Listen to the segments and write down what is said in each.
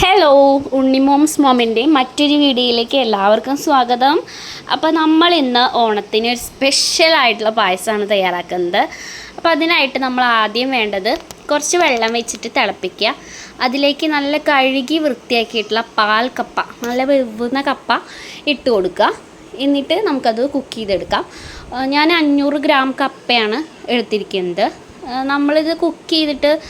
Hello ഉണ്ണിമോംസ് മോമിന്റെ മറ്റൊരു വീഡിയോയിലേക്ക് എല്ലാവർക്കും സ്വാഗതം. അപ്പോൾ നമ്മൾ ഇന്ന് ഓണത്തിന് ഒരു സ്പെഷ്യൽ ആയിട്ടുള്ള പായസമാണ് തയ്യാറാക്കുന്നത്. അപ്പോൾ അതിനായിട്ട് നമ്മൾ ആദ്യം വേണ്ടത് കുറച്ച് വെള്ളം വെച്ചിട്ട് തിളപ്പിക്കുക. അതിലേക്ക് നല്ല കഴുകി വൃത്തിയാക്കിയിട്ടുള്ള പാൽ കപ്പ നല്ല വെവുന്ന കപ്പ ഇട്ട് കൊടുക്കുക. എന്നിട്ട് നമുക്കത് കുക്ക് ചെയ്തെടുക്കാം. ഞാൻ അഞ്ഞൂറ് ഗ്രാം കപ്പയാണ് എടുത്തിരിക്കുന്നത്. നമ്മളിത് കുക്ക് ചെയ്തിട്ട്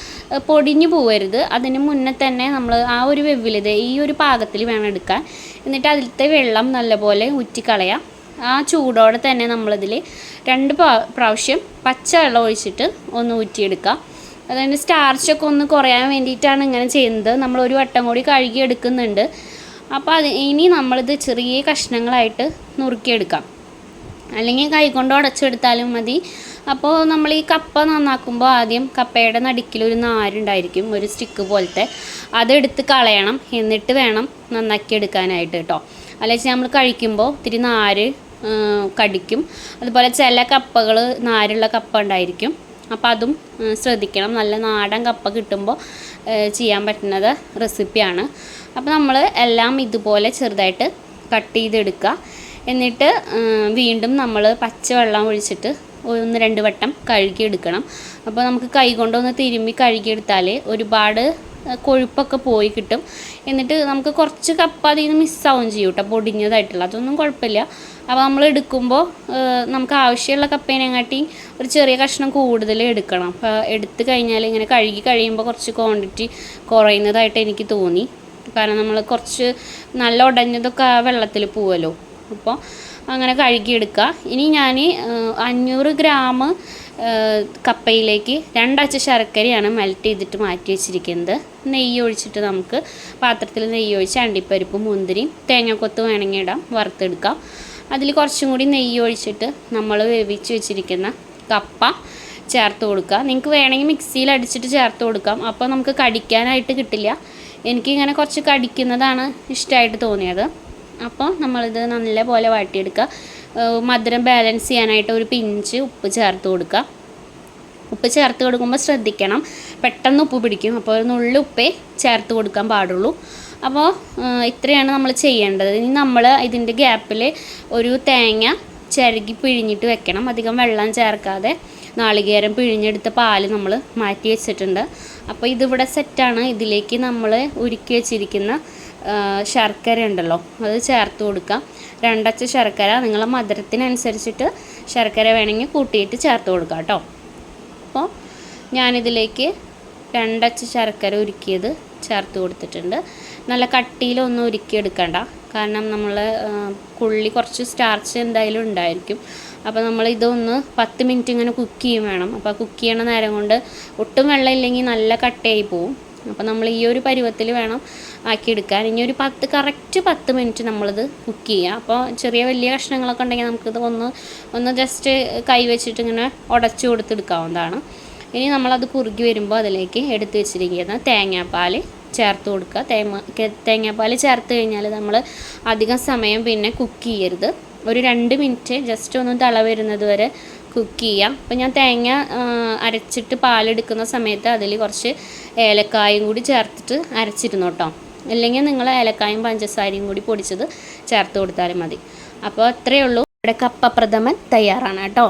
പൊടിഞ്ഞു പോവരുത്. അതിന് മുന്നേ തന്നെ നമ്മൾ ആ ഒരു വെവിലിത് ഈ ഒരു പാകത്തിൽ വേണം എടുക്കാൻ. എന്നിട്ട് അതിലത്തെ വെള്ളം നല്ലപോലെ ഊറ്റിക്കളയാം. ആ ചൂടോടെ തന്നെ നമ്മളിതിൽ രണ്ട് പ്രാ- പ്രാവശ്യം പച്ചവെള്ളം ഒഴിച്ചിട്ട് ഒന്ന് ഊറ്റിയെടുക്കാം. അതായത് സ്റ്റാർച്ചൊക്കെ ഒന്ന് കുറയാൻ വേണ്ടിയിട്ടാണ് ഇങ്ങനെ ചെയ്യുന്നത്. നമ്മൾ ഒരു വട്ടം കൂടി കഴുകി എടുക്കുന്നുണ്ട് അപ്പോൾ അത് ഇനി നമ്മളിത് ചെറിയ കഷ്ണങ്ങളായിട്ട് നുറുക്കിയെടുക്കാം. അല്ലെങ്കിൽ കൈകൊണ്ട് ഉടച്ചെടുത്താലും മതി. അപ്പോൾ നമ്മൾ ഈ കപ്പ നന്നാക്കുമ്പോൾ ആദ്യം കപ്പയുടെ നടുക്കിൽ ഒരു നാരുണ്ടായിരിക്കും ഒരു സ്റ്റിക്ക് പോലത്തെ. അതെടുത്ത് കളയണം എന്നിട്ട് വേണം നന്നാക്കി എടുക്കാനായിട്ട് കേട്ടോ. അല്ലെങ്കിൽ നമ്മൾ കഴിക്കുമ്പോൾ ഇത്തിരി നാര് കടിക്കും. അതുപോലെ ചില കപ്പകൾ നാരുള്ള കപ്പ ഉണ്ടായിരിക്കും. അപ്പം അതും ശ്രദ്ധിക്കണം. നല്ല നാടൻ കപ്പ കിട്ടുമ്പോൾ ചെയ്യാൻ പറ്റുന്നത് റെസിപ്പിയാണ്. അപ്പോൾ നമ്മൾ എല്ലാം ഇതുപോലെ ചെറുതായിട്ട് കട്ട് ചെയ്തെടുക്കുക. എന്നിട്ട് വീണ്ടും നമ്മൾ പച്ചവെള്ളം ഒഴിച്ചിട്ട് ഒന്ന് രണ്ട് വട്ടം കഴുകിയെടുക്കണം. അപ്പോൾ നമുക്ക് കൈ കൊണ്ടൊന്ന് തിരുമ്മി കഴുകിയെടുത്താൽ ഒരുപാട് കൊഴുപ്പൊക്കെ പോയി കിട്ടും. എന്നിട്ട് നമുക്ക് കുറച്ച് കപ്പ അതിൽ നിന്ന് മിസ്സാവും ചെയ്യും കേട്ടോ പൊടിഞ്ഞതായിട്ടുള്ള. അതൊന്നും കുഴപ്പമില്ല. അപ്പോൾ നമ്മൾ എടുക്കുമ്പോൾ നമുക്ക് ആവശ്യമുള്ള കപ്പേനെങ്ങാട്ടി ഒരു ചെറിയ കഷ്ണം കൂടുതൽ എടുക്കണം. അപ്പോൾ എടുത്ത് കഴിഞ്ഞാൽ ഇങ്ങനെ കഴുകി കഴിയുമ്പോൾ കുറച്ച് ക്വാണ്ടിറ്റി കുറയുന്നതായിട്ട് എനിക്ക് തോന്നി. കാരണം നമ്മൾ കുറച്ച് നല്ല ഉടഞ്ഞതൊക്കെ ആ വെള്ളത്തിൽ പോവുമല്ലോ അപ്പോൾ അങ്ങനെ കഴുകിയെടുക്കുക. ഇനി ഞാൻ അഞ്ഞൂറ് ഗ്രാം കപ്പയിലേക്ക് രണ്ടച്ച ശർക്കരയാണ് മെൽറ്റ് ചെയ്തിട്ട് മാറ്റി വെച്ചിരിക്കുന്നത്. നെയ്യ് ഒഴിച്ചിട്ട് നമുക്ക് പാത്രത്തിൽ നെയ്യ് ഒഴിച്ച് അണ്ടിപ്പരിപ്പ് മുന്തിരി തേങ്ങക്കൊത്ത് വേണമെങ്കിൽ ഇടാം വറുത്തെടുക്കാം. അതിൽ കുറച്ചും കൂടി നെയ്യ് ഒഴിച്ചിട്ട് നമ്മൾ വേവിച്ച് വെച്ചിരിക്കുന്ന കപ്പ ചേർത്ത് കൊടുക്കുക. നിങ്ങൾക്ക് വേണമെങ്കിൽ മിക്സിയിൽ അടിച്ചിട്ട് ചേർത്ത് കൊടുക്കാം. അപ്പോൾ നമുക്ക് കടിക്കാനായിട്ട് കിട്ടില്ല. എനിക്കിങ്ങനെ കുറച്ച് കടിക്കുന്നതാണ് ഇഷ്ടമായിട്ട് തോന്നിയത്. അപ്പോൾ നമ്മളിത് നല്ലപോലെ വാട്ടിയെടുക്കുക മധുരം ബാലൻസ് ചെയ്യാനായിട്ട് ഒരു പിഞ്ച് ഉപ്പ് ചേർത്ത് കൊടുക്കുക. ഉപ്പ് ചേർത്ത് കൊടുക്കുമ്പോൾ ശ്രദ്ധിക്കണം. പെട്ടെന്ന് ഉപ്പ് പിടിക്കും. അപ്പോൾ ഒരു നുള്ളി ഉപ്പേ ചേർത്ത് കൊടുക്കാൻ പാടുള്ളൂ. അപ്പോൾ ഇത്രയാണ് നമ്മൾ ചെയ്യേണ്ടത്. ഇനി നമ്മൾ ഇതിന്റെ ഗ്യാപ്പിൽ ഒരു തേങ്ങ ചിരകി പിഴിഞ്ഞിട്ട് വെക്കണം. അധികം വെള്ളം ചേർക്കാതെ നാളികേരം പിഴിഞ്ഞെടുത്ത പാൽ നമ്മൾ മാറ്റി വെച്ചിട്ടുണ്ട്. അപ്പോൾ ഇതിവിടെ സെറ്റാണ് ഇതിലേക്ക് നമ്മൾ ഉരുക്കി വെച്ചിരിക്കുന്ന ശർക്കര ഉണ്ടല്ലോ അത് ചേർത്ത് കൊടുക്കാം. രണ്ടച്ച ശർക്കര നിങ്ങളെ മധുരത്തിനനുസരിച്ചിട്ട് ശർക്കര വേണമെങ്കിൽ കൂട്ടിയിട്ട് ചേർത്ത് കൊടുക്കാം കേട്ടോ. അപ്പോൾ ഞാനിതിലേക്ക് രണ്ടച്ച ശർക്കര ഉരുക്കിയത് ചേർത്ത് കൊടുത്തിട്ടുണ്ട്. നല്ല കട്ടിയിലൊന്നും ഉരുക്കിയെടുക്കണ്ട കാരണം നമ്മൾ കുള്ളി കുറച്ച് സ്റ്റാർച്ച് എന്തായാലും ഉണ്ടായിരിക്കും. അപ്പോൾ നമ്മൾ ഇതൊന്ന് പത്ത് മിനിറ്റ് ഇങ്ങനെ കുക്ക് ചെയ്യും വേണം. അപ്പോൾ കുക്ക് ചെയ്യണ നേരം കൊണ്ട് ഒട്ടും വെള്ളം ഇല്ലെങ്കിൽ നല്ല കട്ടയായി പോവും. അപ്പോൾ നമ്മൾ ഈ ഒരു പരുവത്തിൽ വേണം ആക്കിയെടുക്കാൻ. ഇനി ഒരു പത്ത് കറക്റ്റ് പത്ത് മിനിറ്റ് നമ്മളിത് കുക്ക് ചെയ്യുക. അപ്പോൾ ചെറിയ വലിയ കഷ്ണങ്ങളൊക്കെ ഉണ്ടെങ്കിൽ നമുക്കിത് ഒന്ന് ഒന്ന് ജസ്റ്റ് കൈ വെച്ചിട്ട് ഇങ്ങനെ ഉടച്ചു കൊടുത്തെടുക്കാവുന്നതാണ്. ഇനി നമ്മളത് കുറുകി വരുമ്പോൾ അതിലേക്ക് എടുത്തു വെച്ചിരിക്കുന്ന തേങ്ങാപ്പാൽ ചേർത്ത് കൊടുക്കുക. തേങ്ങ തേങ്ങാപ്പാൽ ചേർത്ത് കഴിഞ്ഞാൽ നമ്മൾ അധികം സമയം പിന്നെ കുക്ക് ചെയ്യരുത്. ഒരു രണ്ട് മിനിറ്റ് ജസ്റ്റ് ഒന്ന് തള വരുന്നത് വരെ കുക്ക് ചെയ്യാം. അപ്പോൾ ഞാൻ തേങ്ങ അരച്ചിട്ട് പാലെടുക്കുന്ന സമയത്ത് അതിൽ കുറച്ച് ഏലക്കായും കൂടി ചേർത്തിട്ട് അരച്ചിരുന്നു കേട്ടോ. അല്ലെങ്കിൽ നിങ്ങൾ ഏലക്കായും പഞ്ചസാരയും കൂടി പൊടിച്ചത് ചേർത്ത് കൊടുത്താലും മതി. അപ്പോൾ അത്രയേ ഉള്ളൂ. ഇവിടെ കപ്പ പ്രഥമൻ തയ്യാറാണ് കേട്ടോ.